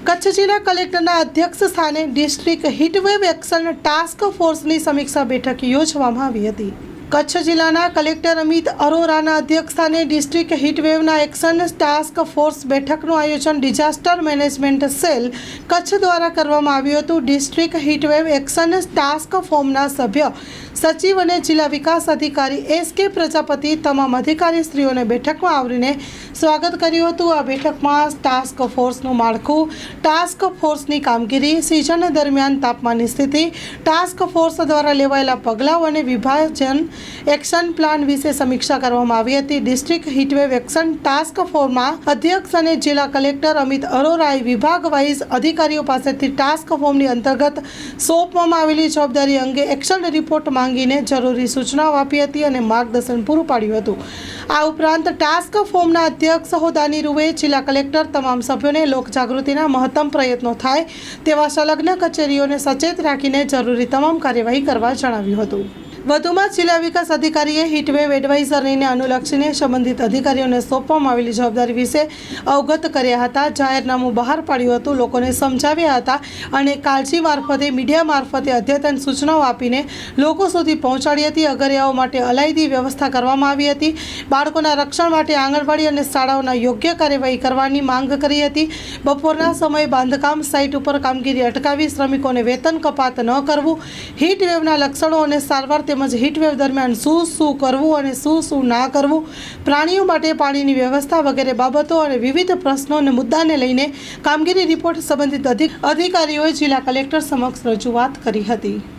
કચ્છ જિલ્લા કલેક્ટરના અધ્યક્ષ સ્થાને ડિસ્ટ્રિક્ટ હીટવેવ એક્શન ટાસ્ક ફોર્સની સમીક્ષા બેઠક યોજવામાં આવી હતી. કચ્છ જિલ્લાના કલેક્ટર અમિત અરોરાના અધ્યક્ષસ્થાને ડિસ્ટ્રિક્ટ હીટવેવના એક્શન ટાસ્ક ફોર્સ બેઠકનું આયોજન ડિઝાસ્ટર મેનેજમેન્ટ સેલ કચ્છ દ્વારા કરવામાં આવ્યું હતું. ડિસ્ટ્રિક્ટ હીટવેવ એક્શન ટાસ્ક ફોર્મના સભ્ય, સચિવ અને જિલ્લા વિકાસ અધિકારી એસ કે પ્રજાપતિ તમામ અધિકારીશ્રીઓને બેઠકમાં આવરીને સ્વાગત કર્યું હતું આ બેઠકમાં ટાસ્ક ફોર્સનું માળખું. ટાસ્ક ફોર્સની કામગીરી સિઝન દરમિયાન તાપમાનની સ્થિતિ ટાસ્ક ફોર્સ દ્વારા લેવાયેલા પગલાઓ અને વિભાજન એક્શન પ્લાન વિશે સમીક્ષા કરવામાં આવી હતી. ડિસ્ટ્રિક્ટ હીટવેવ એક્શન ટાસ્ક ફોર્સમાં અધ્યક્ષ અને જિલ્લા કલેક્ટર અમિત અરોરાએ વિભાગ વાઇઝ અધિકારીઓ પાસેથી ટાસ્ક ફોર્મની અંતર્ગત સોંપવામાં આવેલી જવાબદારી અંગે એક્શન રિપોર્ટ માંગીને જરૂરી સૂચનાઓ આપી હતી અને માર્ગદર્શન પૂરું પાડ્યું હતું. આ ઉપરાંત ટાસ્ક ફોર્મના અધ્યક્ષ હોદાની રૂએ જિલ્લા કલેક્ટર તમામ સભ્યોને લોકજાગૃતિના મહત્તમ પ્રયત્નો થાય તેવા સંલગ્ન કચેરીઓને સચેત રાખીને જરૂરી તમામ કાર્યવાહી કરવા જણાવ્યું હતું. વધુમાં જિલ્લા વિકાસ અધિકારીએ હીટવેવ એડવાઇઝરીને અનુલક્ષીને સંબંધિત અધિકારીઓને સોંપવામાં આવેલી જવાબદારી વિશે અવગત કર્યા હતા. જાહેરનામું બહાર પાડ્યું હતું. લોકોને સમજાવ્યા હતા અને કાળજી મારફતે, મીડિયા મારફતે અદ્યતન સૂચનાઓ આપીને લોકો સુધી પહોંચાડી હતી. અગરિયાઓ માટે અલાયદી વ્યવસ્થા કરવામાં આવી હતી. બાળકોના રક્ષણ માટે આંગણવાડી અને શાળાઓના યોગ્ય કાર્યવાહી કરવાની માંગ કરી હતી. બપોરના સમયે બાંધકામ સાઇટ ઉપર કામગીરી અટકાવી શ્રમિકોને વેતન કપાત ન કરવું હીટ વેવના લક્ષણો અને સારવાર તેમજ હીટવેવ દરમિયાન શું શું કરવું અને શું શું ના કરવું, પ્રાણીઓ માટે પાણીની વ્યવસ્થા વગેરે બાબતો અને વિવિધ પ્રશ્નો અને મુદ્દાને લઈને કામગીરી રિપોર્ટ સંબંધિત અધિક અધિકારીઓએ જિલ્લા કલેક્ટર સમક્ષ રજૂઆત કરી હતી.